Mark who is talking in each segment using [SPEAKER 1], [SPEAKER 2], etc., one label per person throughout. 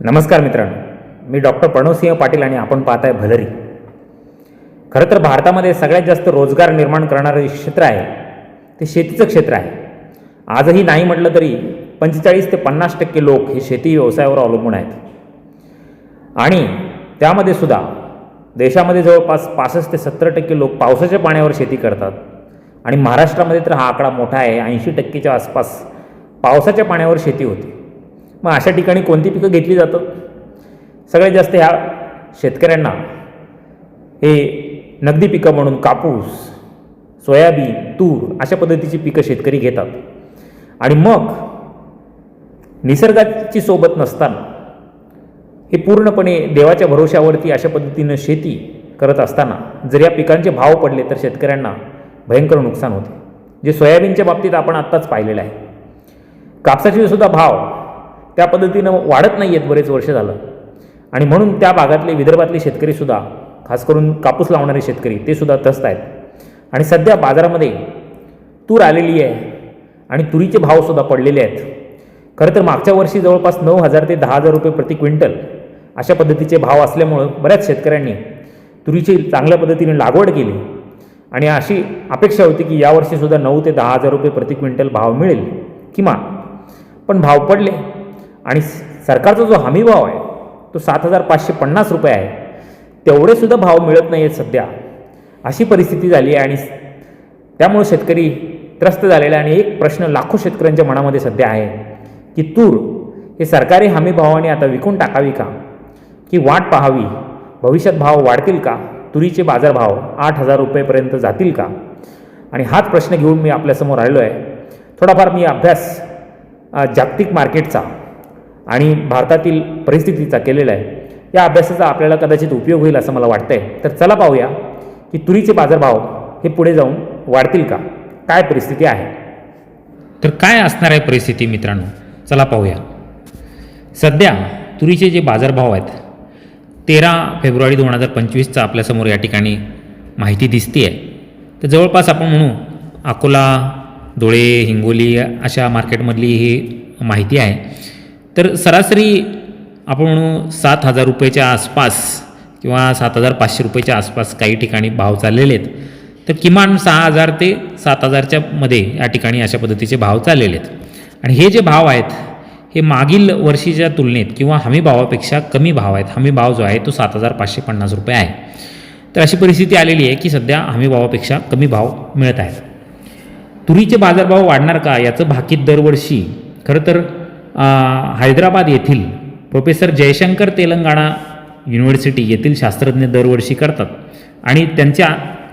[SPEAKER 1] नमस्कार मित्रांनो मी डॉक्टर प्रणवसिंह पाटील आणि आपण पाहत आहे भलरी. खरं तर भारतामध्ये सगळ्यात जास्त रोजगार निर्माण करणारं जे क्षेत्र आहे ते शेतीचं क्षेत्र आहे. आजही नाही म्हटलं तरी पंचेचाळीस ते पन्नास टक्के लोक हे शेती व्यवसायावर अवलंबून आहेत. आणि त्यामध्ये सुद्धा देशामध्ये जवळपास पासष्ट ते सत्तर टक्के लोक पावसाच्या पाण्यावर शेती करतात. आणि महाराष्ट्रामध्ये तर हा आकडा मोठा आहे ऐंशी टक्केच्या आसपास पावसाच्या पाण्यावर शेती होते. मग अशा ठिकाणी कोणती पिकं घेतली जातात? सगळ्यात जास्त ह्या शेतकऱ्यांना हे नगदी पिकं म्हणून कापूस सोयाबीन तूर अशा पद्धतीची पिकं शेतकरी घेतात. आणि मग निसर्गाची सोबत नसताना हे पूर्णपणे देवाच्या भरोश्यावरती अशा पद्धतीनं शेती करत असताना जर या पिकांचे भाव पडले तर शेतकऱ्यांना भयंकर नुकसान होते. जे सोयाबीनच्या बाबतीत आपण आत्ताच पाहिलेलं आहे. कापसाचे सुद्धा भाव त्या पद्धतीनं वाढत नाही आहेत बरेच वर्ष झालं. आणि म्हणून त्या भागातले विदर्भातले शेतकरीसुद्धा खास करून कापूस लावणारे शेतकरी ते सुद्धा त्रस्त आहेत. आणि सध्या बाजारामध्ये तूर आलेली आहे आणि तुरीचे भावसुद्धा पडलेले आहेत. खरं तर मागच्या वर्षी जवळपास नऊ हजार ते दहा हजार रुपये प्रति क्विंटल अशा पद्धतीचे भाव असल्यामुळं बऱ्याच शेतकऱ्यांनी तुरीची चांगल्या पद्धतीने लागवड केली. आणि अशी अपेक्षा होती की यावर्षीसुद्धा नऊ ते दहा हजार रुपये प्रति क्विंटल भाव मिळेल. किमान. पण भाव पडले. आणि स- सरकारचा जो हमी भाव आहे तो सात हजार पाचशे पन्नास रुपये आहे. तेवढे सुद्धा भाव मिळत नाही आहेत सध्या. अशी परिस्थिती झाली आहे आणि त्यामुळं त्यामुळे शेतकरी त्रस्त झालेला आहे आणि एक प्रश्न लाखो शेतकऱ्यांच्या मनामध्ये सध्या आहे की तूर हे सरकारी हमी भावाने आता विकून टाकावी का? की वाट पाहावी? भविष्यात भाव वाढतील का? तुरीचे बाजारभाव आठ हजार रुपयेपर्यंत जातील का? आणि हाच प्रश्न घेऊन मी आपल्यासमोर आलेलो आहे. थोडाफार मी अभ्यास जागतिक मार्केटचा आणि भारतातील परिस्थितीचा केलेला आहे. या अभ्यासाचा आपल्याला कदाचित उपयोग होईल असं मला वाटतंय. तर चला पाहूया की तुरीचे बाजारभाव हे पुढे जाऊन वाढतील का? काय परिस्थिती आहे?
[SPEAKER 2] तर काय असणार आहे परिस्थिती मित्रांनो? चला पाहूया. सध्या तुरीचे जे बाजारभाव आहेत तेरा फेब्रुवारी दोन हजार पंचवीसचा आपल्यासमोर या ठिकाणी माहिती दिसते आहे तर जवळपास आपण म्हणू अकोला धुळे हिंगोली अशा मार्केटमधली ही माहिती आहे. तर सरासरी आपण म्हणू सात हजार रुपयेच्या आसपास किंवा सात हजार पाचशे रुपयेच्या आसपास काही ठिकाणी भाव चाललेले आहेत. तर किमान सहा हजार ते सात हजारच्या मध्ये या ठिकाणी अशा पद्धतीचे भाव चाललेले आहेत. आणि हे जे भाव आहेत हे मागील वर्षीच्या तुलनेत किंवा हमी भावापेक्षा कमी भाव आहेत. हमी भाव जो आहे तो सात हजार पाचशे पन्नास रुपये आहे. तर अशी परिस्थिती आलेली आहे की सध्या हमी भावापेक्षा कमी भाव मिळत आहेत. तुरीचे बाजारभाव वाढणार का याचं भाकीत दरवर्षी खरं तर हैदराबाद येथील प्रोफेसर जयशंकर तेलंगणा युनिव्हर्सिटी येथील शास्त्रज्ञ दरवर्षी करतात. आणि त्यांच्या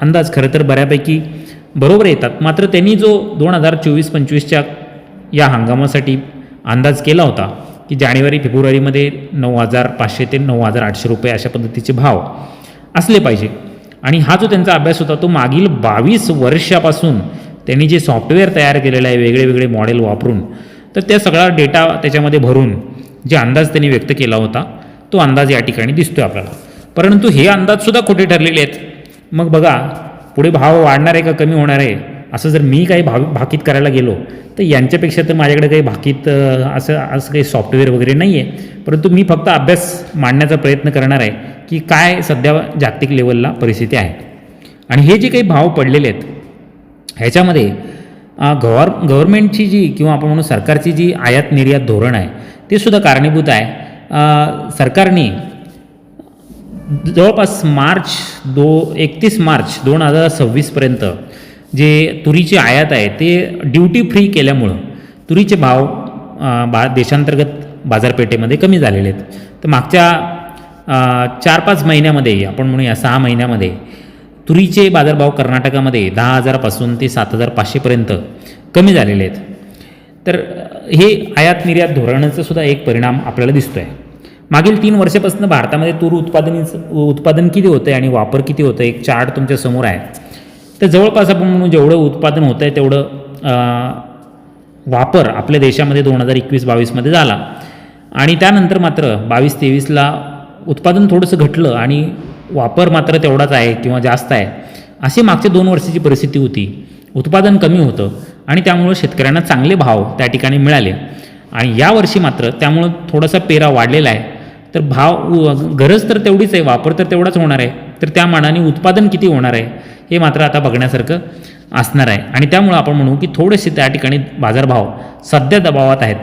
[SPEAKER 2] अंदाज खरं तर बऱ्यापैकी बरोबर येतात. मात्र त्यांनी जो दोन हजार चोवीस पंचवीसच्या या हंगामासाठी अंदाज केला होता की जानेवारी फेब्रुवारीमध्ये नऊ हजार पाचशे ते नऊ हजार आठशे रुपये अशा पद्धतीचे भाव असले पाहिजे. आणि हा जो त्यांचा अभ्यास होता तो मागील बावीस वर्षापासून त्यांनी जे सॉफ्टवेअर तयार केलेलं आहे वेगळे वेगळे मॉडेल वापरून तर त्या सगळा डेटा त्याच्यामध्ये भरून जे अंदाज त्यांनी व्यक्त केला होता तो अंदाज या ठिकाणी दिसतोय आपल्याला. परंतु हे अंदाजसुद्धा खोटे ठरलेले आहेत. मग बघा पुढे भाव वाढणार आहे का कमी होणार आहे असं जर मी काही भाव भाकीत करायला गेलो तर यांच्यापेक्षा तर माझ्याकडे काही भाकीत असं असं काही सॉफ्टवेअर वगैरे नाही आहे परंतु मी फक्त अभ्यास मांडण्याचा प्रयत्न करणार आहे की काय सध्या जागतिक लेवलला परिस्थिती आहे. आणि हे जे काही भाव पडलेले आहेत ह्याच्यामध्ये गव्हर गव्हर्मेंटची जी किंवा आपण म्हणू सरकारची जी आयात निर्यात धोरण आहे ते सुद्धा कारणीभूत आहे. सरकारने जवळपास मार्च दो एकतीस मार्च दोन हजार सव्वीसपर्यंत जे तुरीची आयात आहे ते ड्युटी फ्री केल्यामुळं तुरीचे भाव बा देशांतर्गत बाजारपेठेमध्ये कमी झालेले आहेत. तर मागच्या चार पाच महिन्यामध्ये आपण म्हणूया सहा महिन्यामध्ये तुरीचे बाजारभाव कर्नाटकामध्ये दहा हजारापासून ते सात हजार पाचशेपर्यंत कमी झालेले आहेत. तर हे आयात निर्यात धोरणाचा सुद्धा एक परिणाम आपल्याला दिसतो आहे मागील तीन वर्षापासून भारतामध्ये तूर उत्पादनीचं उत्पादन किती होतं आहे आणि वापर किती होतं आहे एक चार्ट तुमच्यासमोर आहे. तर जवळपास आपण म्हणून जेवढं उत्पादन होतं आहे तेवढं वापर आपल्या देशामध्ये दोन हजार एकवीस बावीसमध्ये झाला. आणि त्यानंतर मात्र बावीस तेवीसला उत्पादन थोडंसं घटलं आणि वापर मात्र तेवढाच आहे किंवा जास्त आहे. अशी मागच्या दोन वर्षाची परिस्थिती होती. उत्पादन कमी होतं आणि त्यामुळं शेतकऱ्यांना चांगले भाव त्या ठिकाणी मिळाले. आणि यावर्षी मात्र त्यामुळं थोडासा पेरा वाढलेला आहे. तर भाव गरज तर तेवढीच आहे वापर तर तेवढाच होणार आहे. तर त्या मानाने उत्पादन किती होणार आहे हे मात्र आता बघण्यासारखं असणार आहे. आणि त्यामुळं आपण म्हणू की थोडेसे त्या ठिकाणी बाजारभाव सध्या दबावात आहेत.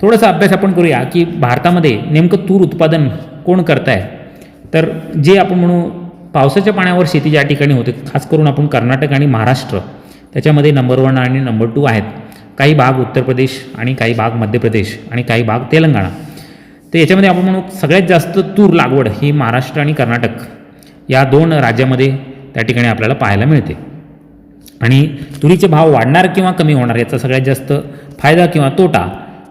[SPEAKER 2] थोडासा अभ्यास आपण करूया की भारतामध्ये नेमकं तूर उत्पादन कोण करत आहे तर जे आपण म्हणू पावसाच्या पाण्यावर शेती ज्या ठिकाणी होते खास करून आपण कर्नाटक आणि महाराष्ट्र त्याच्यामध्ये नंबर वन आणि नंबर टू आहेत. काही भाग उत्तर प्रदेश आणि काही भाग मध्य प्रदेश आणि काही भाग तेलंगणा. तर याच्यामध्ये आपण म्हणू सगळ्यात जास्त तूर लागवड ही महाराष्ट्र आणि कर्नाटक या दोन राज्यामध्ये त्या ठिकाणी आपल्याला पाहायला मिळते. आणि तुरीचे भाव वाढणार किंवा कमी होणार याचा सगळ्यात जास्त फायदा किंवा तोटा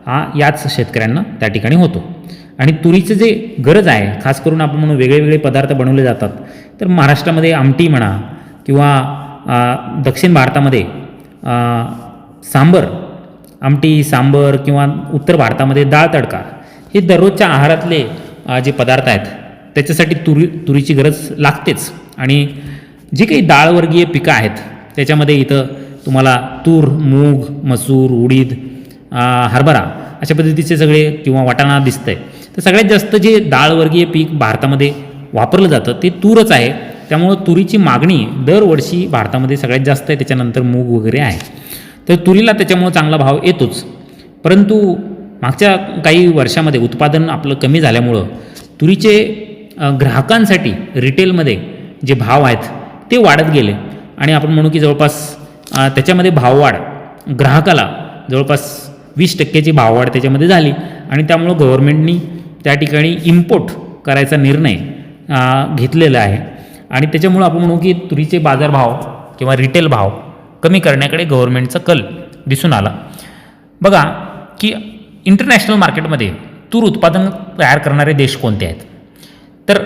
[SPEAKER 2] हा याच शेतकऱ्यांना त्या ठिकाणी होतो. आणि तुरीचं जे गरज आहे खास करून आपण म्हणू वेगळेवेगळे पदार्थ बनवले जातात तर महाराष्ट्रामध्ये आमटी म्हणा किंवा दक्षिण भारतामध्ये सांबर आमटी सांबर किंवा उत्तर भारतामध्ये डाळ तडका हे दररोजच्या आहारातले जे पदार्थ आहेत त्याच्यासाठी तुरी तुरीची गरज लागतेच. आणि जी काही डाळवर्गीय पिकं आहेत त्याच्यामध्ये इथं तुम्हाला तूर मूग मसूर उडीद हरभरा अशा पद्धतीचे सगळे किंवा वाटाणा दिसतंय. तर सगळ्यात जास्त जे डाळवर्गीय पीक भारतामध्ये वापरलं जातं ते तूरच आहे. त्यामुळं तुरीची मागणी दरवर्षी भारतामध्ये सगळ्यात जास्त आहे. त्याच्यानंतर मूग वगैरे आहे. तर तुरीला त्याच्यामुळं चांगला भाव येतोच. परंतु मागच्या काही वर्षामध्ये उत्पादन आपलं कमी झाल्यामुळं तुरीचे ग्राहकांसाठी रिटेलमध्ये जे भाव आहेत ते वाढत गेले. आणि आपण म्हणू की जवळपास त्याच्यामध्ये भाववाढ ग्राहकाला जवळपास वीस टक्क्याची भाववाढ त्याच्यामध्ये झाली. आणि त्यामुळं गव्हर्मेंटनी त्या ठिकाणी इम्पोर्ट करायचा निर्णय घेतलेला आहे. आणि त्याच्यामुळं आपण म्हणू की तुरीचे बाजारभाव किंवा रिटेल भाव कमी करण्याकडे गव्हर्नमेंटचा कल दिसून आला. बघा की इंटरनॅशनल मार्केटमध्ये तूर उत्पादन तयार करणारे देश कोणते आहेत? तर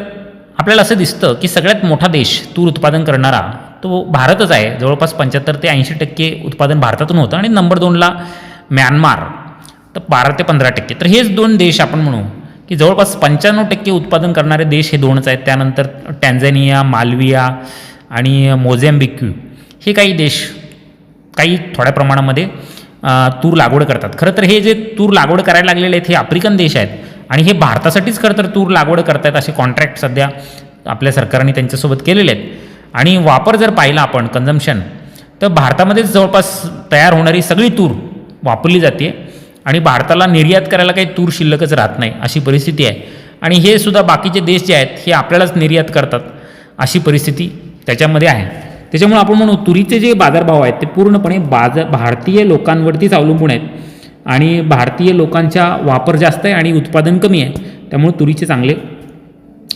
[SPEAKER 2] आपल्याला असं दिसतं की सगळ्यात मोठा देश तूर उत्पादन करणारा तो भारतच आहे. जवळपास पंच्याहत्तर ते ऐंशी टक्के उत्पादन भारतातून होतं आणि नंबर दोनला म्यानमार तर बारा ते पंधरा टक्के. तर हेच दोन देश आपण म्हणू की जवळपास पंच्याण्णव टक्के उत्पादन करणारे देश हे दोनच आहेत. त्यानंतर टॅन्झानिया मालविया आणि मोझॅम्बिक्यू हे काही देश काही थोड्या प्रमाणामध्ये तूर लागवड करतात. खरं तर हे जे तूर लागवड करायला लागलेले आहेत हे आफ्रिकन देश आहेत आणि हे भारतासाठीच खरं तर तूर लागवड करतायत असे कॉन्ट्रॅक्ट सध्या आपल्या सरकारने त्यांच्यासोबत केलेले आहेत. आणि वापर जर पाहिला आपण कन्झम्शन तर भारतामध्येच जवळपास तयार होणारी सगळी तूर वापरली जाते. आणि भारताला निर्यात करायला काही तूर शिल्लकच राहत नाही अशी परिस्थिती आहे. आणि हे सुद्धा बाकीचे देश जे आहेत हे आपल्यालाच निर्यात करतात अशी परिस्थिती त्याच्यामध्ये आहे. त्याच्यामुळे आपण म्हणू तुरीचे जे बाजारभाव आहेत ते पूर्णपणे बाजार भारतीय लोकांवरतीच अवलंबून आहेत. आणि भारतीय लोकांचा वापर जास्त आहे आणि उत्पादन कमी आहे. त्यामुळे तुरीचे चांगले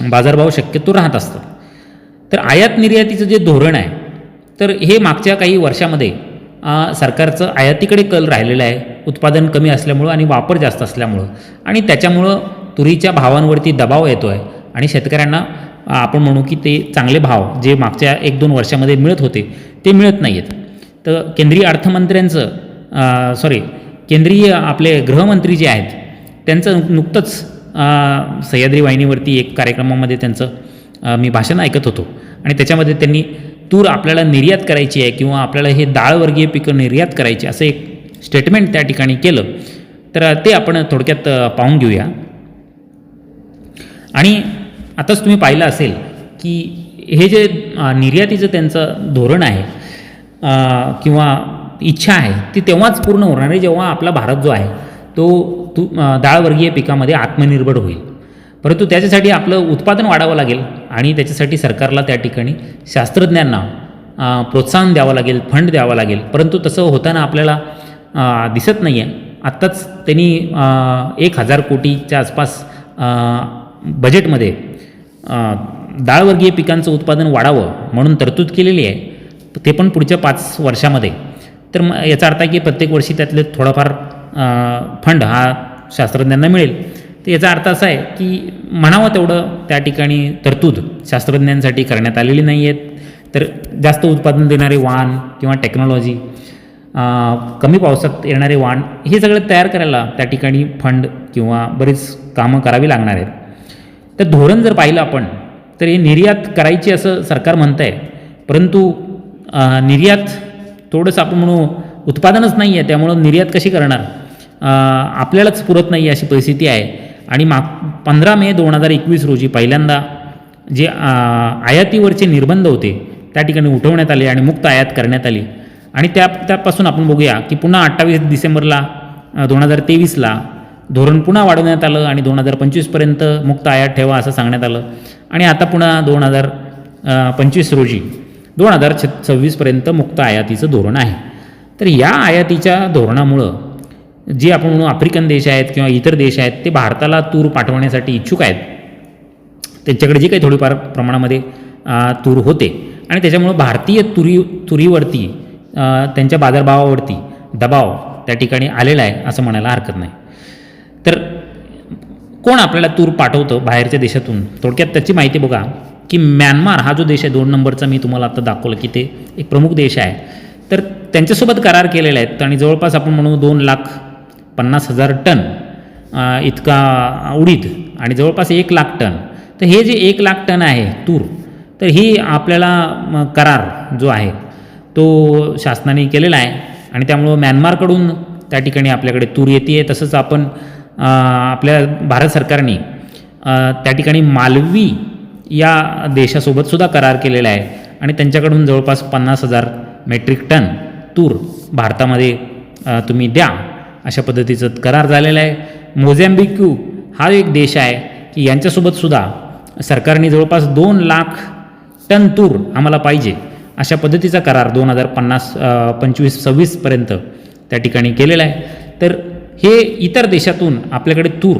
[SPEAKER 2] बाजारभाव शक्यतो राहत असतात. तर आयात निर्यातीचं जे धोरण आहे तर हे मागच्या काही वर्षामध्ये सरकारचं आयातीकडे कल राहिलेलं आहे. उत्पादन कमी असल्यामुळं आणि वापर जास्त असल्यामुळं. आणि त्याच्यामुळं तुरीच्या भावांवरती दबाव येतो आहे आणि शेतकऱ्यांना आपण म्हणू की ते चांगले भाव जे मागच्या एक दोन वर्षामध्ये मिळत होते ते मिळत नाही आहेत तर केंद्रीय अर्थमंत्र्यांचं सॉरी केंद्रीय आपले गृहमंत्री जे आहेत त्यांचं नुकतंच सह्याद्री वाहिनीवरती एक कार्यक्रमामध्ये त्यांचं मी भाषण ऐकत होतो. आणि त्याच्यामध्ये त्यांनी तूर आपल्याला निर्यात करायची आहे किंवा आपल्याला हे डाळवर्गीय पिकं निर्यात करायची असं एक स्टेटमेंट त्या ठिकाणी केलं. तर ते आपण थोडक्यात पाहून घेऊया. आणि आताच तुम्ही पाहिलं असेल की हे जे निर्यातीचं त्यांचं धोरण आहे किंवा इच्छा आहे ती तेव्हाच पूर्ण होणार आहे जेव्हा आपला भारत जो आहे तो तू डाळवर्गीय पिकामध्ये आत्मनिर्भर होईल. परंतु त्याच्यासाठी आपलं उत्पादन वाढावं लागेल आणि त्याच्यासाठी सरकारला त्या ठिकाणी शास्त्रज्ञांना प्रोत्साहन द्यावं लागेल फंड द्यावा लागेल. परंतु तसं होताना आपल्याला दिसत नाही आहे आत्ताच त्यांनी एक हजार कोटीच्या आसपास बजेटमध्ये डाळवर्गीय पिकांचं उत्पादन वाढावं म्हणून तरतूद केलेली आहे. ते पण पुढच्या पाच वर्षामध्ये. तर मग याचा अर्थ आहे की प्रत्येक वर्षी त्यातले थोडाफार फंड हा शास्त्रज्ञांना मिळेल. तर याचा अर्थ असा आहे की म्हणावं तेवढं त्या ठिकाणी तरतूद शास्त्रज्ञांसाठी करण्यात आलेली नाही आहेत तर जास्त उत्पादन देणारे वाहन किंवा टेक्नॉलॉजी कमी पावसात येणारे वाण हे सगळं तयार करायला त्या ठिकाणी फंड किंवा बरीच कामं करावी लागणार आहेत. तर धोरण जर पाहिलं आपण तर हे निर्यात करायची असं सरकार म्हणतं आहे परंतु निर्यात थोडंसं आपण म्हणू उत्पादनच नाही आहे त्यामुळं निर्यात कशी करणार? आपल्यालाच पुरत नाही अशी परिस्थिती आहे. आणि माग पंधरा मे दोन हजार एकवीस रोजी पहिल्यांदा जे आयातीवरचे निर्बंध होते त्या ठिकाणी उठवण्यात आले आणि मुक्त आयात करण्यात आली. आणि त्या त्यापासून आपण बघूया की पुन्हा अठ्ठावीस डिसेंबरला दोन हजार तेवीसला धोरण पुन्हा वाढवण्यात आलं आणि दोन हजार पंचवीसपर्यंत मुक्त आयात ठेवा असं सांगण्यात आलं. आणि आता पुन्हा दोन हजार पंचवीस रोजी दोन हजार छ सव्वीसपर्यंत मुक्त आयातीचं धोरण आहे. तर या आयातीच्या धोरणामुळं जे आपण म्हणू आफ्रिकन देश आहेत किंवा इतर देश आहेत ते भारताला तूर पाठवण्यासाठी इच्छुक आहेत. त्यांच्याकडे जे काही थोडीफार प्रमाणामध्ये तूर होते. आणि त्याच्यामुळं भारतीय तुरी तुरीवरती त्यांच्या बाजारभावावरती दबाव त्या ठिकाणी आलेला आहे असं म्हणायला हरकत नाही. तर कोण आपल्याला तूर पाठवतं बाहेरच्या देशातून? थोडक्यात त्याची माहिती बघा की म्यानमार हा जो देश आहे दोन नंबरचा मी तुम्हाला आता दाखवलं की ते एक प्रमुख देश आहे. तर त्यांच्यासोबत करार केलेले आहेत आणि जवळपास आपण म्हणू दोन लाख पन्नास हजार टन इतका उडीद आणि जवळपास एक लाख टन. तर हे जे एक लाख टन आहे तूर तर ही आपल्याला करार जो आहे तो शासनाने केलेला आहे. आणि त्यामुळं म्यानमारकडून त्या ठिकाणी आपल्याकडे तूर येते आहे तसंच आपण आपल्या भारत सरकारने त्या ठिकाणी मालवी या देशासोबत सुद्धा करार केलेला आहे. आणि त्यांच्याकडून जवळपास पन्नास हजार मेट्रिक टन तूर भारतामध्ये तुम्ही द्या. अशा पद्धतीचं करार झालेला आहे. मोझॅम्बिक्यू हा एक देश आहे की यांच्यासोबतसुद्धा सरकारने जवळपास दोन लाख टन तूर आम्हाला पाहिजे. अशा पद्धतीचा करार दोन हजार पन्नास पंचवीस सव्वीसपर्यंत त्या ठिकाणी केलेला आहे. तर हे इतर देशातून आपल्याकडे तूर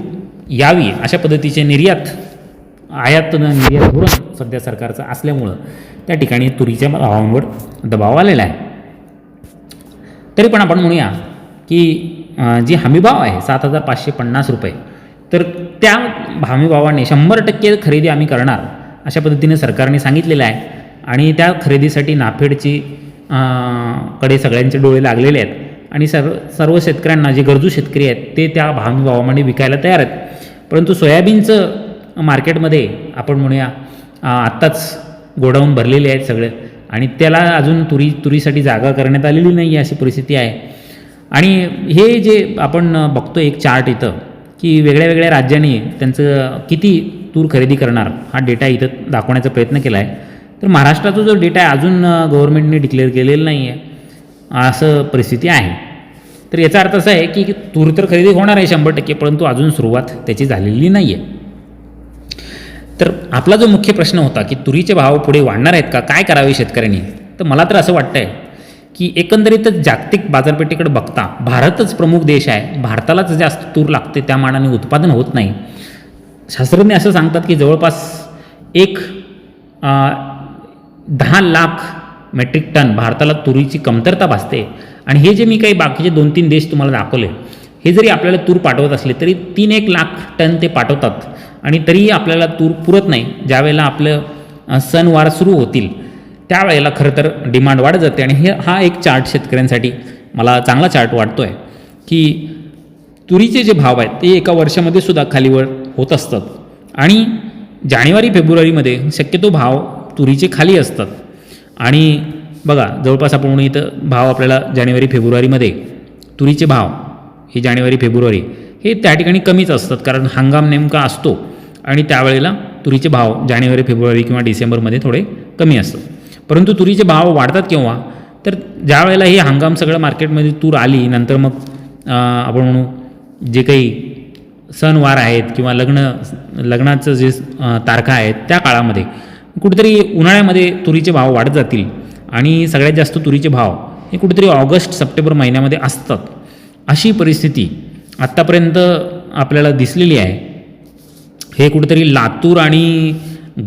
[SPEAKER 2] यावी अशा पद्धतीचे निर्यात आयात निर्यात धोरण सध्या सरकारचं असल्यामुळं त्या ठिकाणी तुरीच्या भावांवर दबाव आलेला आहे. तरी पण आपण म्हणूया की जी हमीभाव आहे सात हजार पाचशे पन्नास रुपये तर त्या हमीभावाने शंभर टक्के खरेदी आम्ही करणार अशा पद्धतीने सरकारने सांगितलेलं आहे. आणि त्या खरेदीसाठी नाफेडची कडे सगळ्यांचे डोळे लागलेले आहेत. आणि सर्व सर्व शेतकऱ्यांना जे गरजू शेतकरी आहेत ते त्या हमीभावामध्ये विकायला तयार आहेत. परंतु सोयाबीनचं मार्केटमध्ये आपण म्हणूया आत्ताच गोडाऊन भरलेले आहेत सगळे. आणि त्याला अजून तुरी तुरीसाठी जागा करण्यात आलेली नाही आहे अशी परिस्थिती आहे. आणि हे जे आपण बघतो एक चार्ट इथं की वेगळ्या वेगळ्या राज्यांनी त्यांचं किती तूर खरेदी करणार हा डेटा इथं दाखवण्याचा प्रयत्न केला आहे तर महाराष्ट्राचा जो डेटा आहे अजून गव्हर्नमेंटने डिक्लेअर केलेला नाही आहे असं परिस्थिती आहे. तर याचा अर्थ असा आहे की तूर तर खरेदी होणार आहे शंभर टक्के परंतु अजून सुरुवात त्याची झालेली नाही आहे तर आपला जो मुख्य प्रश्न होता की तुरीचे भाव पुढे वाढणार आहेत का काय करावे शेतकऱ्यांनी? तर मला तर असं वाटतंय की एकंदरीतच जागतिक बाजारपेठेकडे बघता भारतच प्रमुख देश आहे. भारतालाच जास्त तूर लागते त्या मानाने उत्पादन होत नाही. शास्त्रज्ञ असं सांगतात की जवळपास एक दहा लाख मेट्रिक टन भारताला तुरीची कमतरता भासते. आणि हे जे मी काही बाकीचे दोन तीन देश तुम्हाला दाखवले हे जरी आपल्याला तूर पाठवत असले तरी तीन एक लाख टन ते पाठवतात. आणि तरीही आपल्याला तूर पुरत नाही. ज्यावेळेला आपलं सणवार सुरू होतील त्यावेळेला खरं तर डिमांड वाढत जाते. आणि हे हा एक चार्ट शेतकऱ्यांसाठी मला चांगला चार्ट वाटतो आहे की तुरीचे जे भाव आहेत ते एका वर्षामध्ये सुद्धा खालीवर होत असतात. आणि जानेवारी फेब्रुवारीमध्ये शक्यतो भाव तुरीचे खाली असतात. आणि बघा जवळपास आपण इथं भाव आपल्याला जानेवारी फेब्रुवारीमध्ये तुरीचे भाव हे जानेवारी फेब्रुवारी हे त्या ठिकाणी कमीच असतात कारण हंगाम नेमका असतो आणि त्यावेळेला तुरीचे भाव जानेवारी फेब्रुवारी किंवा डिसेंबरमध्ये थोडे कमी असतात. परंतु तुरीचे भाव वाढतात केव्हा? तर ज्या वेळेला हे हंगाम सगळं मार्केटमध्ये तूर आली नंतर मग आपण म्हणू जे काही सणवार आहेत किंवा लग्न लग्नाचं जे तारखा आहेत त्या काळामध्ये कुठेतरी उन्हाळ्यामध्ये तुरीचे भाव वाढत जातील आणि सगळ्यात जास्त तुरीचे भाव हे कुठेतरी ऑगस्ट सप्टेंबर महिन्यामध्ये असतात. अशी परिस्थिती आत्तापर्यंत आपल्याला दिसलेली आहे. हे कुठेतरी लातूर आणि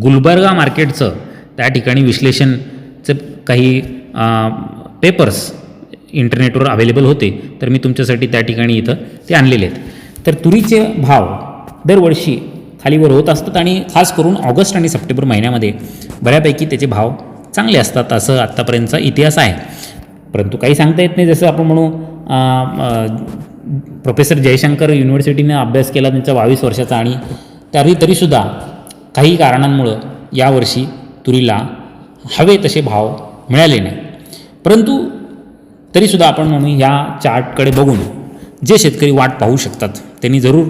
[SPEAKER 2] गुलबर्गा मार्केटचं त्या ठिकाणी विश्लेषणचं काही पेपर्स इंटरनेटवर अवेलेबल होते. तर मी तुमच्यासाठी त्या ठिकाणी इथं ते आणलेले आहेत. तर तुरीचे भाव दरवर्षी खालीवर होत असतात आणि खास करून ऑगस्ट आणि सप्टेंबर महिन्यामध्ये बऱ्यापैकी त्याचे भाव चांगले असतात असं आत्तापर्यंतचा इतिहास आहे. परंतु काही सांगता येत नाही जसं आपण म्हणू प्रोफेसर जयशंकर युनिव्हर्सिटीने अभ्यास केला त्यांचा बावीस वर्षाचा आणि तरी तरीसुद्धा काही कारणांमुळं यावर्षी तुरीला हवे तसे भाव मिळाले नाही. परंतु तरीसुद्धा आपण म्हणू ह्या चार्टकडे बघून जे शेतकरी वाट पाहू शकतात त्यांनी जरूर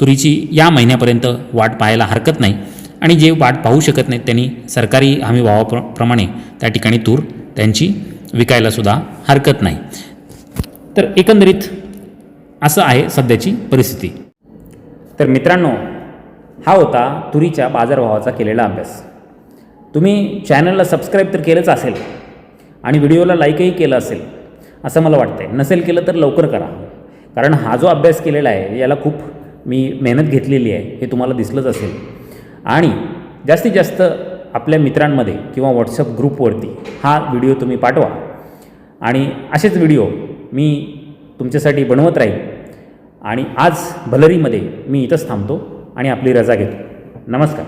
[SPEAKER 2] तुरीची या महिन्यापर्यंत वाट पाहायला हरकत नाही. आणि जे वाट पाहू शकत नाहीत त्यांनी सरकारी हमी भावाप्रमाणे त्या ठिकाणी तूर त्यांची विकायलासुद्धा हरकत नाही. तर एकंदरीत असं आहे सध्याची परिस्थिती.
[SPEAKER 1] तर मित्रांनो हा होता तुरीच्या बाजारभावाचा केलेला अभ्यास. तुम्ही चॅनलला सबस्क्राईब तर केलंच असेल आणि व्हिडिओला लाईकही केलं असेल असं मला वाटतं आहे नसेल केलं तर लवकर करा. कारण हा जो अभ्यास केलेला आहे याला खूप मी मेहनत घेतलेली आहे हे तुम्हाला दिसलंच असेल. आणि जास्तीत जास्त आपल्या मित्रांमध्ये किंवा व्हॉट्सअप ग्रुपवरती हा व्हिडिओ तुम्ही पाठवा. आणि असेच व्हिडिओ मी तुमच्यासाठी बनवत राहील आणि आज भलरीमध्ये मी इथंच थांबतो आणि आपली रजा घेतो. नमस्कार.